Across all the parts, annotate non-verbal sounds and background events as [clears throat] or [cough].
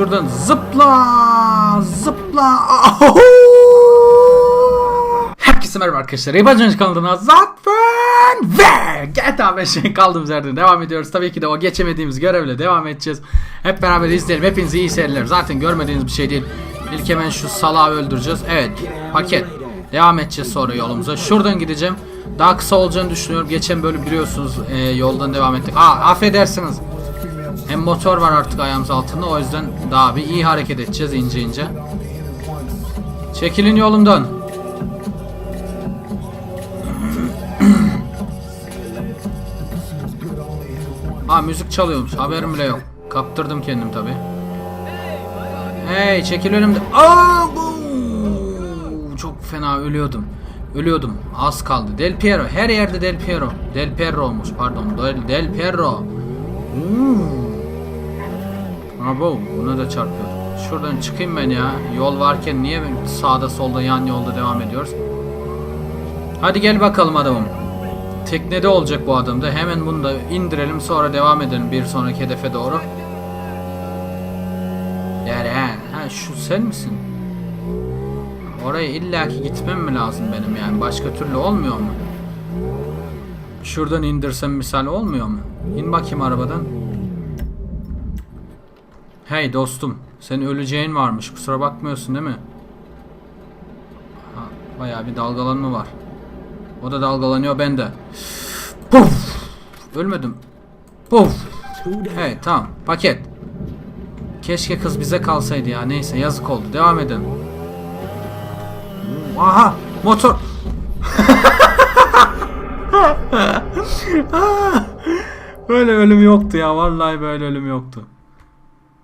şuradan zıpla zıpla. [laughs] Herkese merhaba arkadaşlar. Yabancı kanalına Zatfen ve GTA 5'e kaldığımız yerden devam ediyoruz. Tabii ki de o geçemediğimiz görevle devam edeceğiz. Hep beraber izleyelim. Hepinize iyi seyirler. Zaten görmediğiniz bir şey değil. İlk hemen şu salağı öldüreceğiz. Evet paket. Devam edeceğiz sonra yolumuza. Şuradan gideceğim. Daha kısa olacağını düşünüyorum. Geçen bölüm biliyorsunuz e, yoldan devam ettik. Aa affedersiniz. Hem motor var artık ayağımız altında o yüzden daha bir iyi hareket edeceğiz ince ince. Çekilin yolumdan. Ha müzik çalıyormuş haberim bile yok. Kaptırdım kendim tabi. Hey çekil önümde. Aa, bu! Çok fena ölüyordum. Ölüyordum. Az kaldı. Del Piero. Her yerde Del Piero. Del Piero'muş pardon. Del, Del Piero. Hmm. Abo buna da çarpıyor. Şuradan çıkayım ben ya. Yol varken niye sağda solda yan yolda devam ediyoruz? Hadi gel bakalım adamım. Teknede olacak bu adam da. Hemen bunu da indirelim sonra devam edelim bir sonraki hedefe doğru. Yani ha, ha şu sen misin? Oraya illaki gitmem mi lazım benim yani? Başka türlü olmuyor mu? Şuradan indirsem misal olmuyor mu? İn bakayım arabadan. Hey dostum, senin öleceğin varmış. Kusura bakmıyorsun değil mi? Ha, bayağı bir dalgalanma var. O da dalgalanıyor, ben de. Puf! Ölmedim. Puf! Hey, tamam. Paket. Keşke kız bize kalsaydı ya. Neyse, yazık oldu. Devam edelim. Aha! Motor! [laughs] böyle ölüm yoktu ya. Vallahi böyle ölüm yoktu.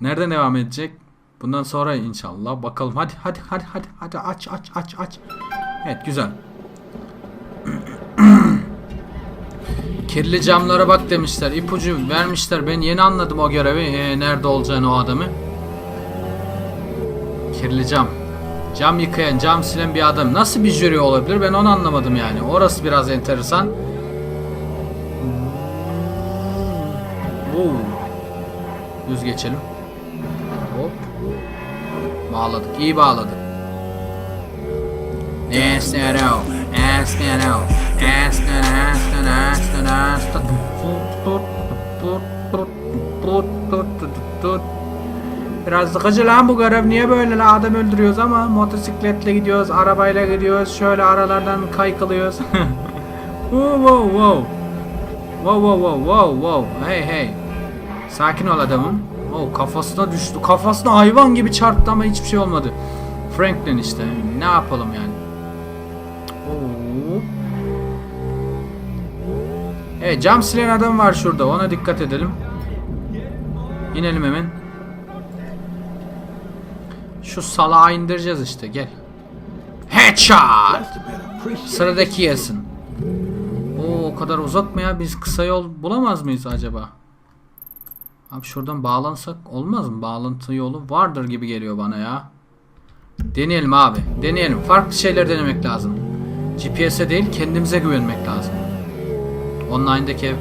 Nereden devam edecek? Bundan sonra inşallah. Bakalım. Hadi hadi hadi hadi hadi aç aç aç aç. Evet güzel. [clears throat] Kirli camlara bak demişler. İpucu vermişler. Ben yeni anladım o görevi. Ee, nerede olacağını o adamı. Kirli cam. Cam yıkayan, cam silen bir adam. Nasıl bir jüri olabilir? Ben onu anlamadım yani. Orası biraz enteresan. Oo. Düz geçelim. Hop. Bağladık. İyi bağladık. Estero. Estero. Estero. Estero. Estero. Biraz sıkıcı lan bu görev niye böyle lan adam öldürüyoruz ama motosikletle gidiyoruz, arabayla gidiyoruz, şöyle aralardan kaykılıyoruz. [laughs] wow wow wow. Wow wow wow wow wow. Hey hey. Sakin ol adamım. Oh kafasına düştü. Kafasına hayvan gibi çarptı ama hiçbir şey olmadı. Franklin işte. Ne yapalım yani? Oo. Evet cam silen adam var şurada. Ona dikkat edelim. İnelim hemen. Şu salağı indireceğiz işte gel. Headshot. Sıradaki yesin. Oo, o kadar uzak mı ya? Biz kısa yol bulamaz mıyız acaba? Abi şuradan bağlansak olmaz mı? Bağlantı yolu vardır gibi geliyor bana ya. Deneyelim abi. Deneyelim. Farklı şeyler denemek lazım. GPS'e değil kendimize güvenmek lazım. Online'daki ev.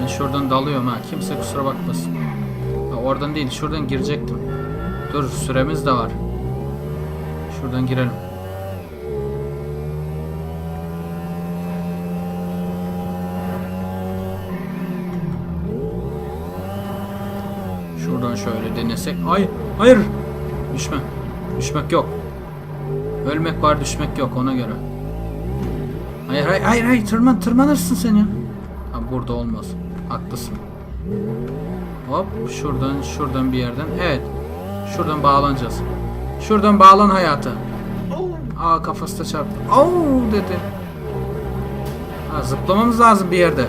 Ben şuradan dalıyorum ha. Kimse kusura bakmasın. Ha, oradan değil. Şuradan girecektim. Dur süremiz de var. Şuradan girelim. Şuradan şöyle denesek. Ay, hayır. Düşme. Düşmek yok. Ölmek var, düşmek yok ona göre. Hayır, hayır, hayır, hayır. Tırman, tırmanırsın sen ya. Ha, burada olmaz. Haklısın. Hop, şuradan, şuradan bir yerden. Evet. Şuradan bağlanacağız. Şuradan bağlan hayatı. Aa kafası da çarptı. Oo dedi. Ha, zıplamamız lazım bir yerde.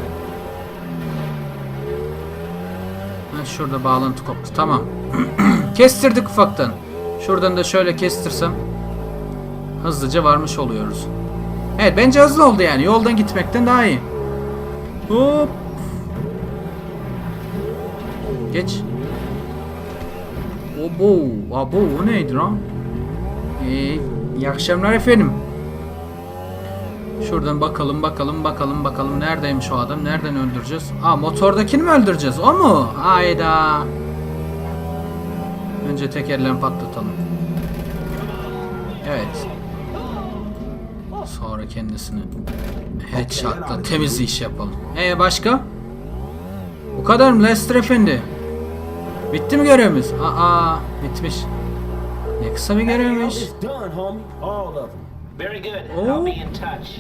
Şurada bağlantı koptu. Tamam. [clears throat] Kestirdik ufaktan. Şuradan da şöyle kestirsem hızlıca varmış oluyoruz. Evet bence hızlı oldu yani. Yoldan gitmekten daha iyi. Hop. Geç. Abo, abo o neydi lan? Ee, iyi akşamlar efendim. Şuradan bakalım bakalım bakalım bakalım neredeymiş o adam nereden öldüreceğiz? Aa motordakini mi öldüreceğiz o mu? Hayda. Önce tekerlerini patlatalım. Evet. Sonra kendisini headshot'la temiz iş yapalım. Ee başka? Bu kadar mı Lester Efendi? Bitti mi görevimiz? Aa bitmiş. Ne kısa bir görevmiş. Very good. Oh. I'll be in touch.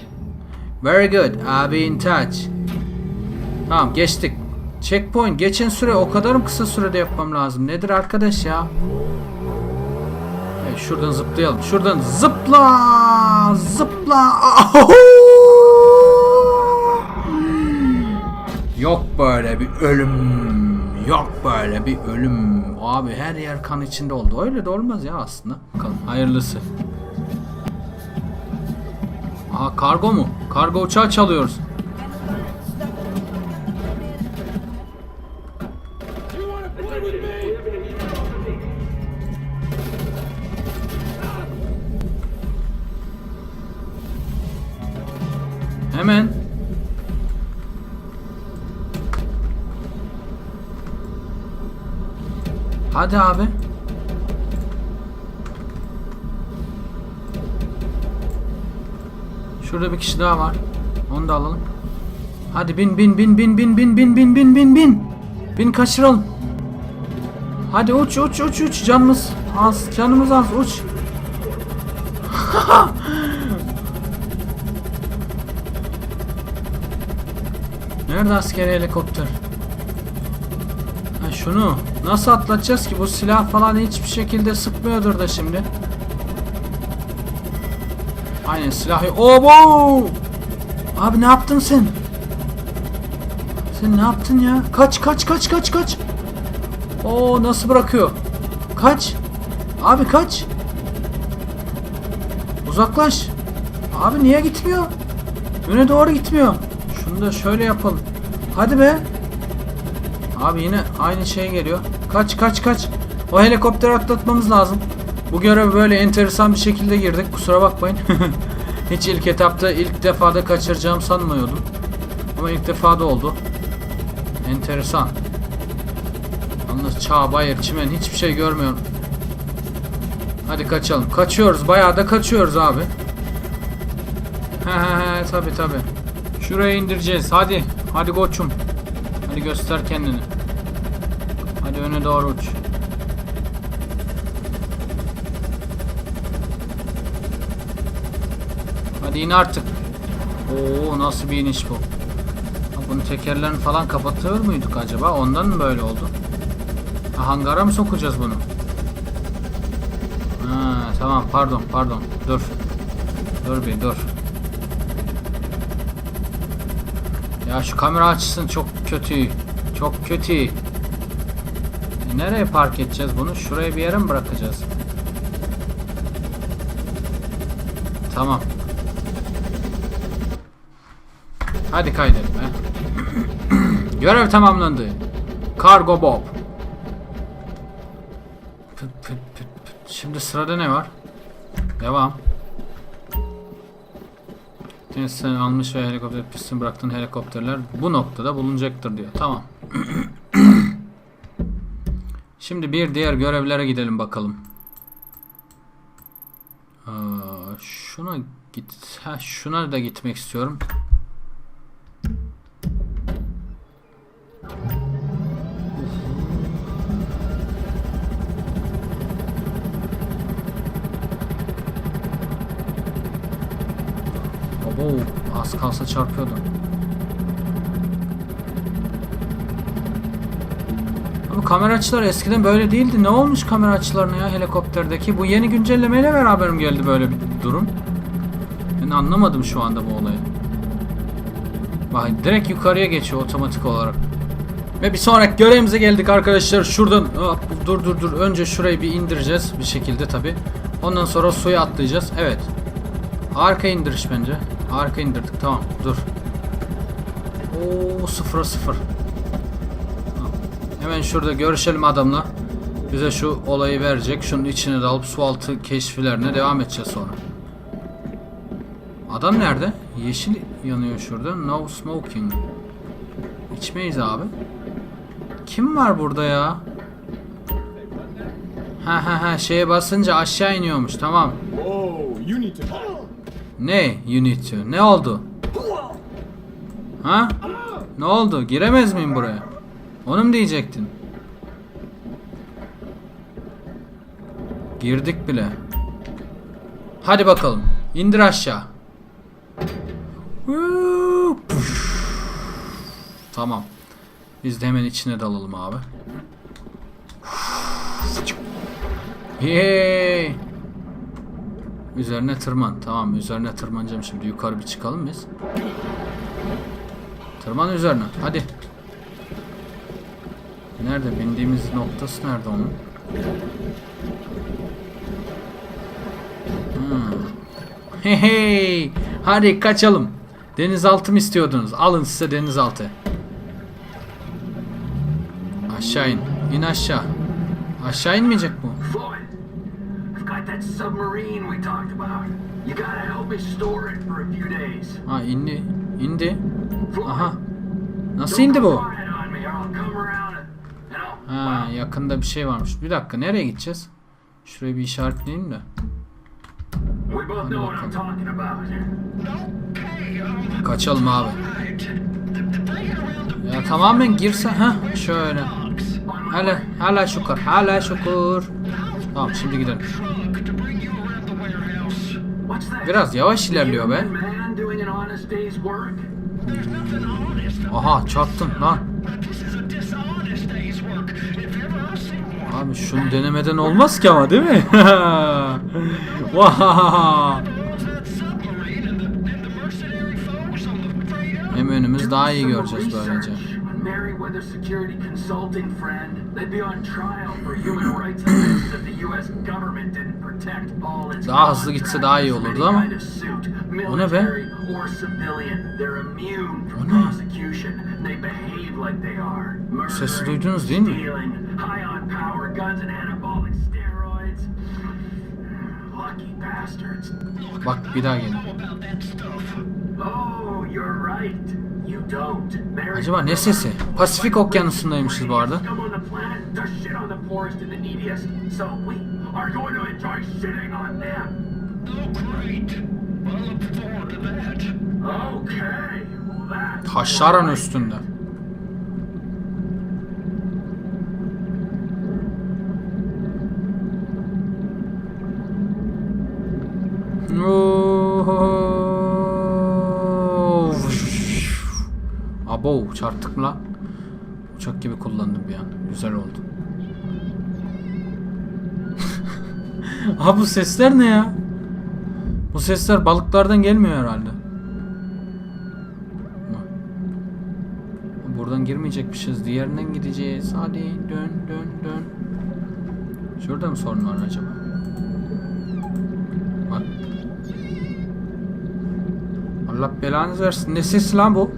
Very good. I'll be in touch. Tamam geçtik. Checkpoint. Geçen süre o kadar mı kısa sürede yapmam lazım? Nedir arkadaş ya? Evet, şuradan zıplayalım. Şuradan zıpla! Zıpla! Ahu! Yok böyle bir ölüm. Yok böyle bir ölüm. Abi her yer kan içinde oldu. Öyle de olmaz ya aslında. Bakalım hayırlısı. Aha kargo mu? Kargo uçağı çalıyoruz. Hemen. Hadi abi. Şurada bir kişi daha var. Onu da alalım. Hadi bin bin bin bin bin bin bin bin bin bin bin. Bin kaçıralım. Hadi uç uç uç uç canımız az canımız az uç. Nerede askeri helikopter? Ha şunu nasıl atlatacağız ki bu silah falan hiçbir şekilde sıkmıyordur da şimdi. Aynen silahı. Obo! Abi ne yaptın sen? Sen ne yaptın ya? Kaç kaç kaç kaç kaç. Oo nasıl bırakıyor? Kaç. Abi kaç. Uzaklaş. Abi niye gitmiyor? Öne doğru gitmiyor. Şunu da şöyle yapalım. Hadi be. Abi yine aynı şey geliyor. Kaç kaç kaç. O helikopteri atlatmamız lazım. Bu görev böyle enteresan bir şekilde girdik. Kusura bakmayın. [laughs] Hiç ilk etapta ilk defada kaçıracağım sanmıyordum. Ama ilk defa da oldu. Enteresan. Yalnız çağ, bayır, çimen hiçbir şey görmüyorum. Hadi kaçalım. Kaçıyoruz. Bayağı da kaçıyoruz abi. He he he tabi tabi. Şuraya indireceğiz. Hadi. Hadi koçum. Hadi göster kendini. Hadi öne doğru uç. Hadi in artık. Oo nasıl bir iniş bu? Ha, Bunun tekerlerini falan kapatıyor muyduk acaba? Ondan mı böyle oldu? Ha, hangara mı sokacağız bunu? Ha, tamam pardon pardon dur. Dur bir dur. Ya şu kamera açısın çok kötü. Çok kötü. E, Nereye park edeceğiz bunu? Şuraya bir yere mi bırakacağız? Tamam. Hadi kaydedelim he. Görev tamamlandı. Kargo Bob. Pıt pıt pıt pıt. Şimdi sırada ne var? Devam. Sen almış ve helikopter pistini bıraktığın helikopterler bu noktada bulunacaktır diyor. Tamam. [clears throat] Şimdi bir diğer görevlere gidelim bakalım. Aa, şuna git. Ha, şuna da gitmek istiyorum. Abo az kalsa çarpıyordu. Ama kamera açıları eskiden böyle değildi. Ne olmuş kamera açılarına ya helikopterdeki? Bu yeni güncellemeyle beraber mi geldi böyle bir durum? Ben anlamadım şu anda bu olayı. Bak direkt yukarıya geçiyor otomatik olarak. Ve bir sonraki görevimize geldik arkadaşlar. Şuradan Hop, dur dur dur. Önce şurayı bir indireceğiz bir şekilde tabi. Ondan sonra suya atlayacağız. Evet. Arka indiriş bence. Arka indirdik tamam dur. Oo sıfıra sıfır. Hemen şurada görüşelim adamla. Bize şu olayı verecek. Şunun içine dalıp su altı keşfilerine devam edeceğiz sonra. Adam nerede? Yeşil yanıyor şurada. No smoking. İçmeyiz abi. Kim var burada ya? Ha ha ha şeye basınca aşağı iniyormuş tamam. Whoa, you need to. Ne you? Ne oldu? Ha? Ne oldu? Giremez miyim buraya? Onu mu diyecektin? Girdik bile. Hadi bakalım. İndir aşağı. Tamam. Biz de hemen içine dalalım abi. Yay! Üzerine tırman. Tamam üzerine tırmanacağım şimdi. Yukarı bir çıkalım biz. Tırman üzerine. Hadi. Nerede? Bindiğimiz noktası nerede onun? Hmm. Hey hey. Hadi kaçalım. Denizaltı mı istiyordunuz? Alın size denizaltı. Aşağı in. İn aşağı. Aşağı inmeyecek bu. Got that submarine we talked about. You gotta help me store it for a few days. Ha indi. İndi. Aha. Nasıl indi bu? Ha yakında bir şey varmış. Bir dakika nereye gideceğiz? Şurayı bir işaretleyeyim de. talking about. Kaçalım abi. Ya tamamen girse ha şöyle. Hala hala şükür hala şükür. Tamam şimdi gidelim. Biraz yavaş ilerliyor be. Aha çarptım lan. Abi şunu denemeden olmaz ki ama değil mi? [laughs] Hem önümüz daha iyi göreceğiz böylece. [clears throat] Meriwether Security Consulting friend. They'd be on trial for human rights abuses if the US government didn't Daha hızlı gitse daha iyi olurdu ama. O ne be? O ne? Sesi duydunuz değil mi? Bak bir daha gelin. Acaba ne sesi? Pasifik okyanusundaymışız bu arada. On the planet to shit on the poorest and the neediest. So we are going to enjoy shitting on them. Okay. Well, that's Taşların right. üstünde. Oo. Abo çarptık mı lan? Uçak gibi kullandım bir an. Güzel oldu. Abi bu sesler ne ya? Bu sesler balıklardan gelmiyor herhalde. Buradan girmeyecekmişiz. Diğerinden gideceğiz. Hadi dön dön dön. Şurada mı sorun var acaba? Allah belanızı versin. Ne sesi lan bu?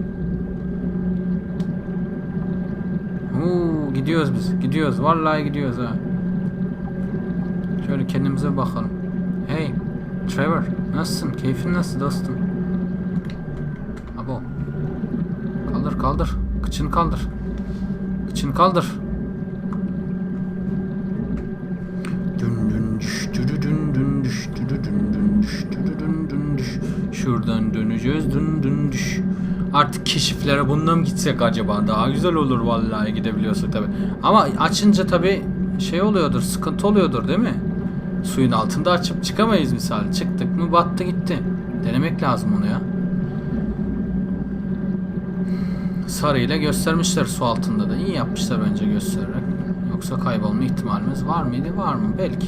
Oo, gidiyoruz biz. Gidiyoruz. Vallahi gidiyoruz ha. Şöyle kendimize bakalım. Hey, Trevor, nasılsın? Keyfin nasıl dostum? Abo. Kaldır kaldır. Kıçını kaldır. Kıçını kaldır. Şuradan döneceğiz dün dün düş. Artık keşiflere bununla mı gitsek acaba? Daha güzel olur vallahi gidebiliyorsak tabi. Ama açınca tabi şey oluyordur, sıkıntı oluyordur değil mi? Suyun altında açıp çıkamayız misal. Çıktık mı battı gitti. Denemek lazım onu ya. Sarıyla göstermişler su altında da. İyi yapmışlar bence göstererek. Yoksa kaybolma ihtimalimiz var mıydı? Var mı? Belki.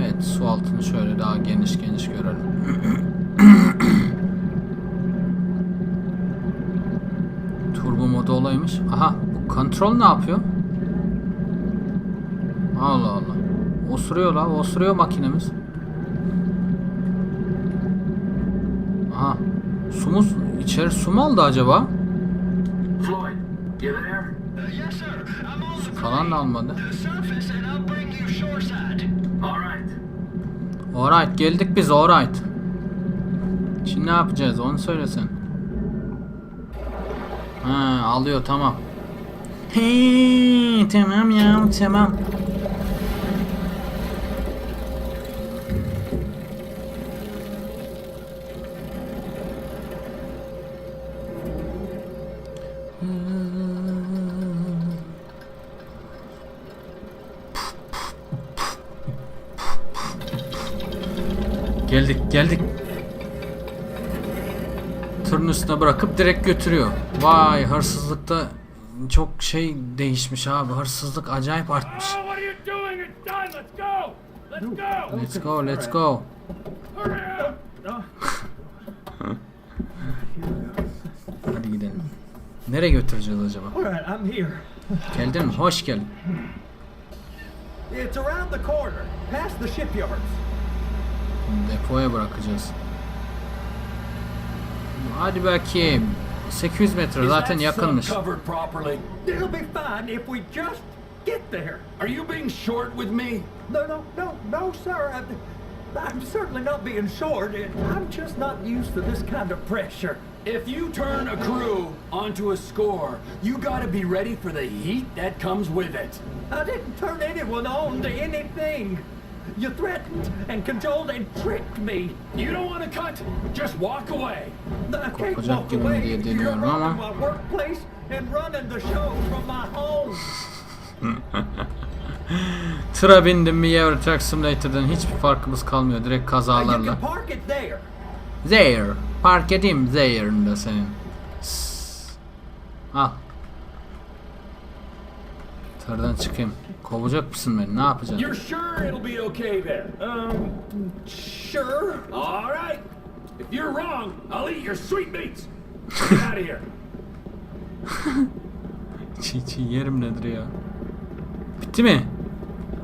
Evet su altını şöyle daha geniş geniş kontrol ne yapıyor? Allah Allah. Osuruyor la, osuruyor makinemiz. Aha. Su mu? İçeri su mu aldı acaba? Floyd, you there? falan da almadı. surface and I'll bring you shoreside. Alright. Alright geldik biz alright. Şimdi ne yapacağız onu söylesen. Ha alıyor tamam. Hey tamam ya tamam. Geldik geldik. Tırın üstüne bırakıp direkt götürüyor. Vay hırsızlıkta çok şey değişmiş abi. Hırsızlık acayip artmış. Let's go. Let's go. Let's go let's go. Hurry up. Hadi gidelim. Nereye götüreceğiz acaba? Geldin mi? Hoş geldin. It's around the corner, past the shipyards. Depoya bırakacağız. Hadi bakayım. 800 metre zaten yakınmış. covered properly? It'll be fine if we just get there. Are you being short with me? No, no, no, no, sir. I'm, I'm certainly not being short. I'm just not used to this kind of pressure. If you turn a crew onto a score, you gotta be ready for the heat that comes with it. I didn't turn anyone on to anything. You threatened and cajoled and tricked me. You don't wanna cut? Just walk away. I can't walk away. You're running my workplace and running the show from my home. [laughs] Tıra bindim mi Euro Truck Simulator'dan hiçbir farkımız kalmıyor. Direkt kazalarla. there. Park edeyim there'ında senin. Al. Tırdan çıkayım. Kovacak mısın beni? Ne yapacaksın? You're sure it'll be okay there? Um, sure. All right. If you're wrong, I'll eat your sweetmeats. Get out of here. [laughs] Çiğ çiğ yerim nedir ya? Bitti mi?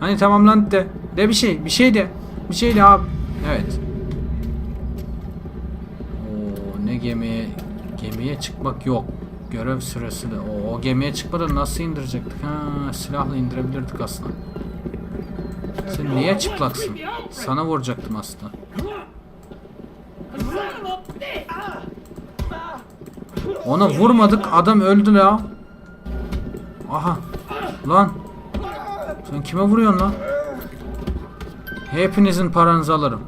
Hani tamamlandı de. De bir şey. Bir şey de. Bir şey de abi. Evet. Oo, ne gemiye gemiye çıkmak yok. Görev süresi de. Oo, o gemiye çıkmadan nasıl indirecektik? Ha, silahla indirebilirdik aslında. Sen niye çıplaksın? Sana vuracaktım aslında. Ona vurmadık. Adam öldü la. Aha. Lan. Sen kime vuruyorsun lan? Hepinizin paranızı alırım.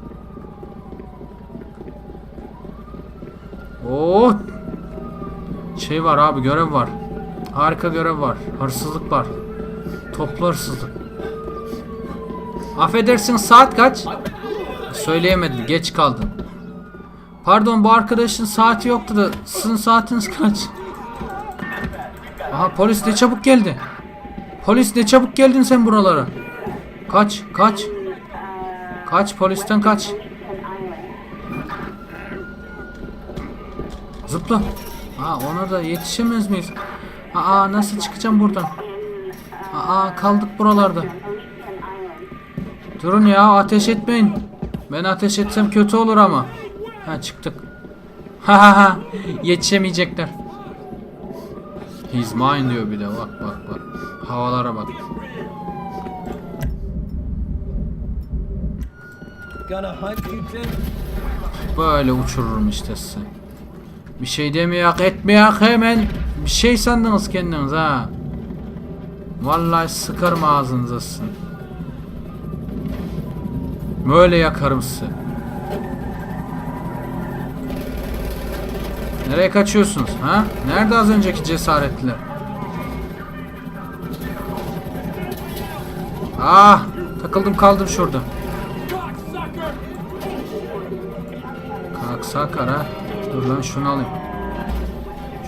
Oo. Şey var abi görev var. Harika görev var. Hırsızlık var. Toplu hırsızlık. Affedersin saat kaç? Söyleyemedim geç kaldın. Pardon bu arkadaşın saati yoktu da sizin saatiniz kaç? Aha polis ne çabuk geldi. Polis ne çabuk geldin sen buralara. Kaç kaç. Kaç polisten kaç. Zıpla. Aa ona da yetişemez miyiz? Aa nasıl çıkacağım buradan? Aa kaldık buralarda. Durun ya ateş etmeyin. Ben ateş etsem kötü olur ama. Ha çıktık. Ha ha ha. Yetişemeyecekler. He's mine diyor bir de bak bak bak. Havalara bak. Böyle uçururum işte size. Bir şey demeyek etmeyek hemen bir şey sandınız kendiniz ha. Vallahi sıkarım ağzınıza. Böyle yakarım sizi. Nereye kaçıyorsunuz ha? Nerede az önceki cesaretliler? Ah, takıldım kaldım şurada. Kaksakar ha. Dur lan şunu alayım.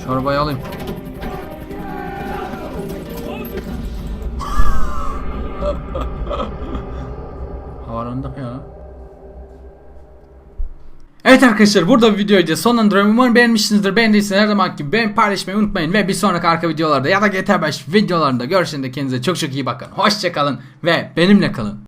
Çorbayı alayım. Havalandık ya. Evet arkadaşlar burada bir videoyu sonlandırıyorum. Umarım beğenmişsinizdir. Beğendiyseniz her zaman gibi beğen paylaşmayı unutmayın. Ve bir sonraki arka videolarda ya da GTA 5 videolarında görüşünde kendinize çok çok iyi bakın. Hoşçakalın ve benimle kalın.